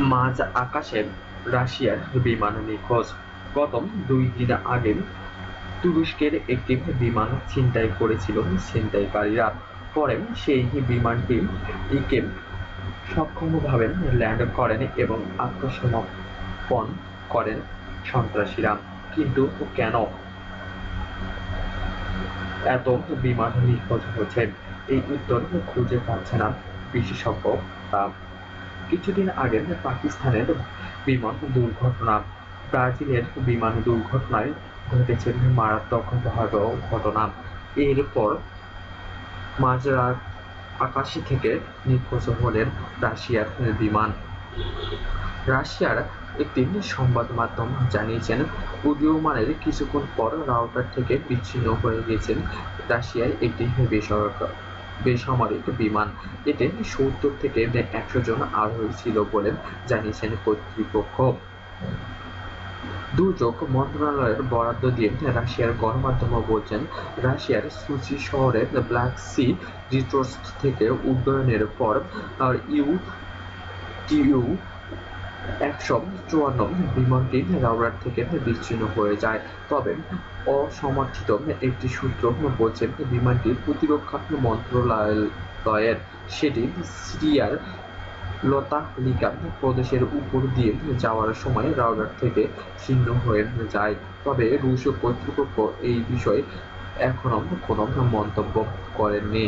মাঝ আকাশে রাশিয়ার বিমান নিখোঁজ। গত দুই দিন আগে তুরস্কের একটি বিমান ছিনতাই করেছিল ছিনতাইকারীরা। পরে সেই বিমানটি ইকে সক্ষমভাবে ল্যান্ড করেন এবং আত্মসমর্পণ করেন সন্ত্রাসীরা। কিন্তু কেন এত বিমান নিখোঁজ হচ্ছে? এই উত্তর খুঁজে পাচ্ছে না বিশেষজ্ঞরা কিছুদিন আগে পাকিস্তানের বিমান দুর্ঘটনা, ব্রাজিলের বিমান দুর্ঘটনায় ঘটেছে মারাত্মক ভয়াবহ ঘটনা। এরপর মাঝরাত আকাশে থেকে নিখোঁজ হলেন রাশিয়ার বিমান। রাশিয়ার একটি সংবাদ মাধ্যম জানিয়েছেন, উদীয়মানের কিছুক্ষণ পর রাউটার থেকে বিচ্ছিন্ন হয়ে গেছেন রাশিয়ার একটি বেসরকার বেসামরিক বিমান এতে সত্তর থেকে একশো জন আরোহী ছিল বলে জানিয়েছেন কর্তৃপক্ষ। দুর্যোগ মন্ত্রণালয়ের বরাদ্দ দিয়ে রাশিয়ার গণমাধ্যম বলছেন, রাশিয়ার সুচি শহরের ব্ল্যাক সি রিসোর্স থেকে উড্ডয়নের পর ইউ টিইউ একশো চুয়ান্ন বিমানটি রাউরার থেকে বিচ্ছিন্ন হয়ে যায়। তবে অসমর্থিত একটি সূত্র বলছে, বিমানটি প্রতিরক্ষা মন্ত্রণালয়ের সেটি সিরিয়ার লতালিকা প্রদেশের উপর দিয়ে যাওয়ার সময় রাউডার থেকে ছিন্ন হয়ে যায়। তবে রুশ কর্তৃপক্ষ এই বিষয়ে এখনও কোনো মন্তব্য করেননি।